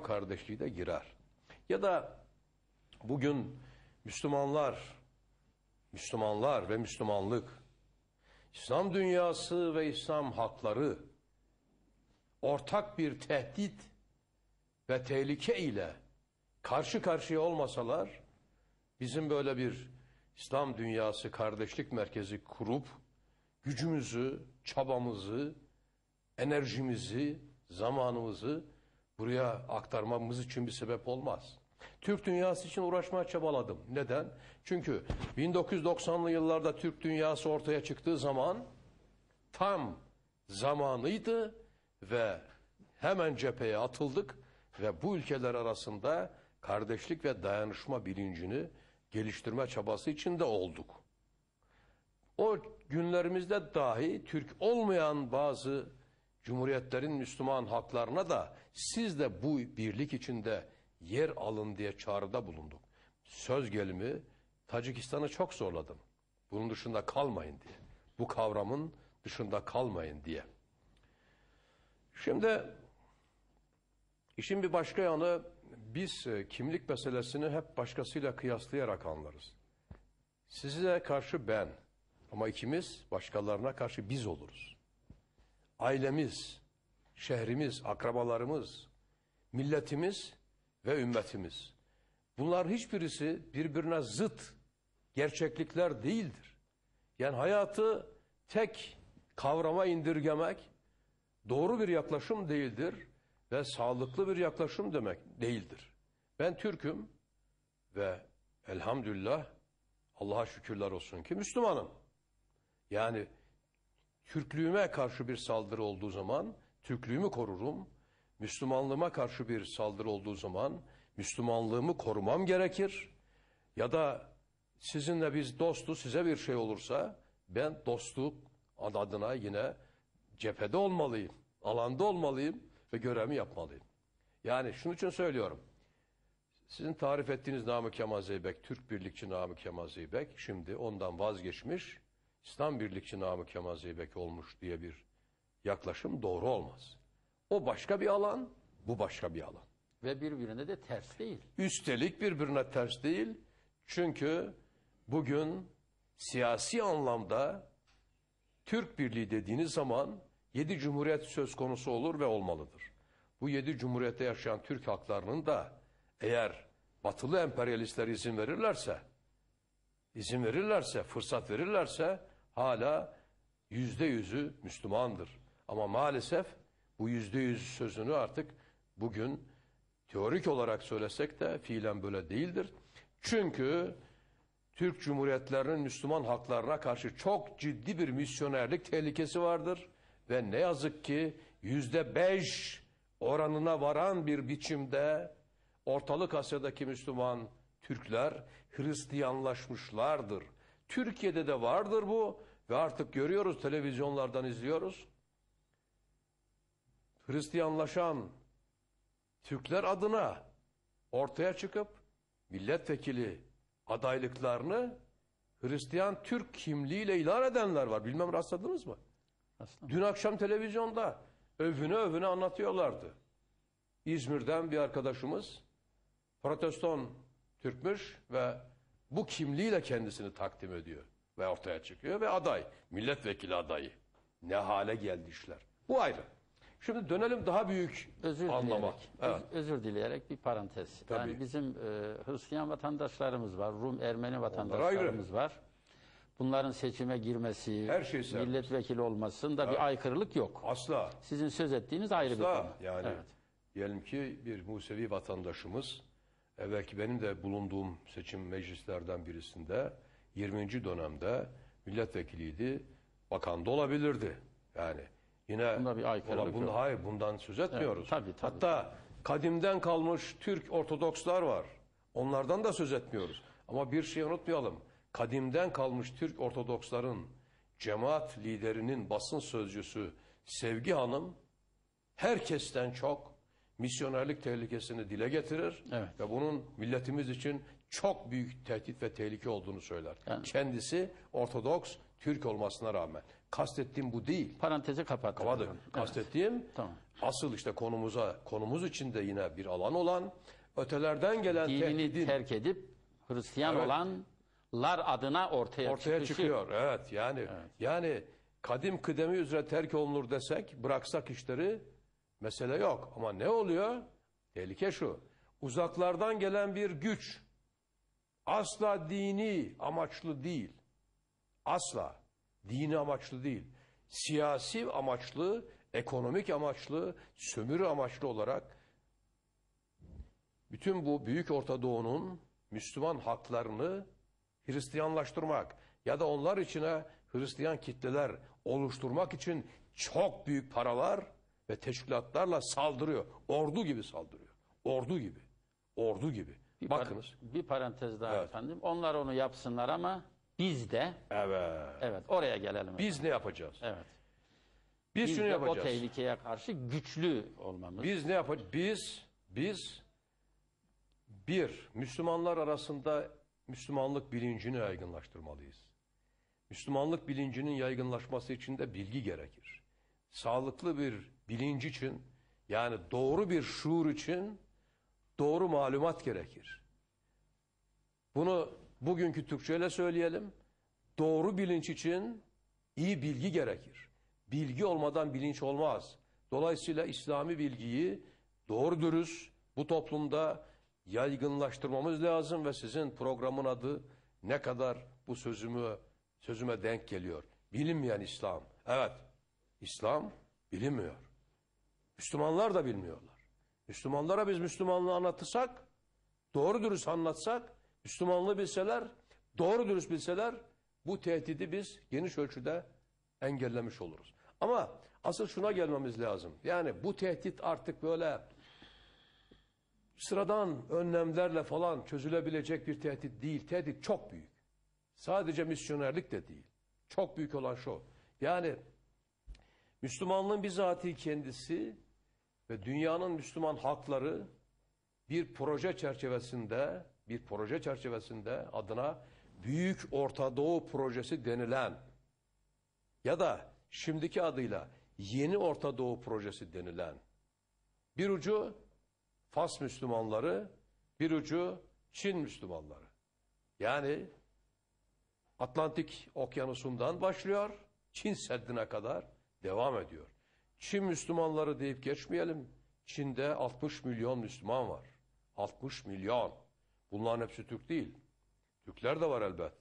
kardeşliği de girer. Ya da bugün Müslümanlar, Müslümanlar ve Müslümanlık, İslam dünyası ve İslam hakları ortak bir tehdit ve tehlike ile karşı karşıya olmasalar, bizim böyle bir İslam dünyası kardeşlik merkezi kurup gücümüzü, çabamızı, enerjimizi, zamanımızı buraya aktarmamız için bir sebep olmaz. Türk dünyası için uğraşmaya çabaladım. Neden? Çünkü 1990'lı yıllarda Türk dünyası ortaya çıktığı zaman tam zamanıydı ve hemen cepheye atıldık ve bu ülkeler arasında kardeşlik ve dayanışma bilincini geliştirme çabası içinde olduk. O günlerimizde dahi Türk olmayan bazı cumhuriyetlerin Müslüman haklarına da siz de bu birlik içinde yer alın diye çağrıda bulunduk. Söz gelimi Tacikistan'ı çok zorladım. Bunun dışında kalmayın diye. Bu kavramın dışında kalmayın diye. Şimdi işin bir başka yanı biz e, kimlik meselesini hep başkasıyla kıyaslayarak anlarız. Size karşı ben ama ikimiz başkalarına karşı biz oluruz. Ailemiz, şehrimiz, akrabalarımız, milletimiz ve ümmetimiz. Bunlar hiçbirisi birbirine zıt gerçeklikler değildir. Yani hayatı tek kavrama indirgemek doğru bir yaklaşım değildir ve sağlıklı bir yaklaşım demek değildir. Ben Türk'üm ve elhamdülillah Allah'a şükürler olsun ki Müslümanım. Yani Türklüğüme karşı bir saldırı olduğu zaman Türklüğümü korurum. Müslümanlığıma karşı bir saldırı olduğu zaman Müslümanlığımı korumam gerekir. Ya da sizinle biz dostu size bir şey olursa ben dostluk adına yine cephede olmalıyım. Alanda olmalıyım ve görevimi yapmalıyım. Yani şunun için söylüyorum. Sizin tarif ettiğiniz Namık Kemal Zeybek, Türk birlikçi Namık Kemal Zeybek şimdi ondan vazgeçmiş İslam birlikçi Namık Kemal Zeybek olmuş diye bir yaklaşım doğru olmaz. O başka bir alan, bu başka bir alan. Ve birbirine de ters değil. Üstelik birbirine ters değil. Çünkü bugün siyasi anlamda Türk Birliği dediğiniz zaman yedi cumhuriyet söz konusu olur ve olmalıdır. Bu yedi cumhuriyette yaşayan Türk halklarının da eğer batılı emperyalistler izin verirlerse, izin verirlerse, fırsat verirlerse hala yüzde yüzü Müslümandır. Ama maalesef bu yüzde yüz sözünü artık bugün teorik olarak söylesek de fiilen böyle değildir. Çünkü Türk Cumhuriyetlerinin Müslüman haklarına karşı çok ciddi bir misyonerlik tehlikesi vardır. Ve ne yazık ki yüzde beş oranına varan bir biçimde Ortalık Asya'daki Müslüman Türkler Hristiyanlaşmışlardır. Türkiye'de de vardır bu ve artık görüyoruz televizyonlardan izliyoruz. Hristiyanlaşan Türkler adına ortaya çıkıp milletvekili adaylıklarını Hristiyan Türk kimliğiyle ilan edenler var. Bilmem rastladınız mı? Aslında. Dün akşam televizyonda övüne övüne anlatıyorlardı. İzmir'den bir arkadaşımız proteston Türkmüş ve bu kimliğiyle kendisini takdim ediyor ve ortaya çıkıyor ve aday, milletvekili adayı. Ne hale geldi işler. Bu ayrı. Şimdi dönelim daha büyük Özür anlama. dileyerek, Evet. öz- özür dileyerek bir parantez. Tabii. Yani bizim e, Hristiyan vatandaşlarımız var, Rum, Ermeni vatandaşlarımız var. Bunların seçime girmesi, Her şey serbest. milletvekili olmasında bir aykırılık yok. Asla. Sizin söz ettiğiniz ayrı bir Asla. konu. Yani Evet. diyelim ki bir Musevi vatandaşımız evvelki benim de bulunduğum seçim meclislerden birisinde 20. dönemde milletvekiliydi. Bakan da olabilirdi. Yani yine Bunda bir aykırılık bunda, yok. hayır bundan söz etmiyoruz. Evet, tabii, tabii. Hatta kadimden kalmış Türk Ortodokslar var. Onlardan da söz etmiyoruz. Ama bir şey unutmayalım. Kadimden kalmış Türk Ortodoksların cemaat liderinin basın sözcüsü Sevgi Hanım herkesten çok misyonerlik tehlikesini dile getirir Evet. ve bunun milletimiz için çok büyük tehdit ve tehlike olduğunu söyler. Yani- Kendisi Ortodoks Türk olmasına rağmen. Kastettiğim bu değil. Parantezi kapatalım. Kapadı. Kastettiğim Tamam. asıl işte konumuza konumuz içinde yine bir alan olan ötelerden gelen dinini tehdidin terk edip Hristiyan Evet. olanlar adına ortaya, ortaya çıkışı. çıkıyor. Evet yani yani kadim kıdemi üzere terk olunur desek bıraksak işleri mesele yok. Ama ne oluyor? Tehlike şu. Uzaklardan gelen bir güç asla dini amaçlı değil. Asla dini amaçlı değil. Siyasi amaçlı, ekonomik amaçlı, sömürü amaçlı olarak bütün bu Büyük Orta Doğu'nun Müslüman haklarını Hristiyanlaştırmak ya da onlar içine Hristiyan kitleler oluşturmak için çok büyük paralar ve teşkilatlarla saldırıyor. Ordu gibi saldırıyor. Ordu gibi. Ordu gibi. Bir par- Bakınız. bir parantez daha Evet. efendim. Onlar onu yapsınlar ama biz de Evet. evet oraya gelelim. Biz ne yapacağız? evet. Biz, Biz şunu de o yapacağız. tehlikeye karşı güçlü olmamız. Biz ne yapacağız? Biz, biz bir, Müslümanlar arasında Müslümanlık bilincini yaygınlaştırmalıyız. Müslümanlık bilincinin yaygınlaşması için de bilgi gerekir. Sağlıklı bir bilinç için, yani doğru bir şuur için doğru malumat gerekir. Bunu bugünkü Türkçeyle söyleyelim. Doğru bilinç için iyi bilgi gerekir. Bilgi olmadan bilinç olmaz. Dolayısıyla İslami bilgiyi doğru dürüst bu toplumda yaygınlaştırmamız lazım ve sizin programın adı ne kadar bu sözümü sözüme denk geliyor. Bilinmeyen İslam. Evet. İslam bilinmiyor. Müslümanlar da bilmiyorlar. Müslümanlara biz Müslümanlığı anlatırsak, doğru dürüst anlatsak, Müslümanlığı bilseler, doğru dürüst bilseler bu tehdidi biz geniş ölçüde engellemiş oluruz. Ama asıl şuna gelmemiz lazım. Yani bu tehdit artık böyle sıradan önlemlerle falan çözülebilecek bir tehdit değil. Tehdit çok büyük. Sadece misyonerlik de değil. Çok büyük olan şu. Yani Müslümanlığın bizatihi kendisi ve dünyanın Müslüman hakları bir proje çerçevesinde bir proje çerçevesinde adına Büyük Orta Doğu Projesi denilen ya da şimdiki adıyla Yeni Orta Doğu Projesi denilen bir ucu Fas Müslümanları, bir ucu Çin Müslümanları. Yani Atlantik Okyanusu'ndan başlıyor, Çin Seddi'ne kadar devam ediyor. Çin Müslümanları deyip geçmeyelim. Çin'de 60 milyon Müslüman var. 60 milyon. Bunların hepsi Türk değil. Türkler de var elbet.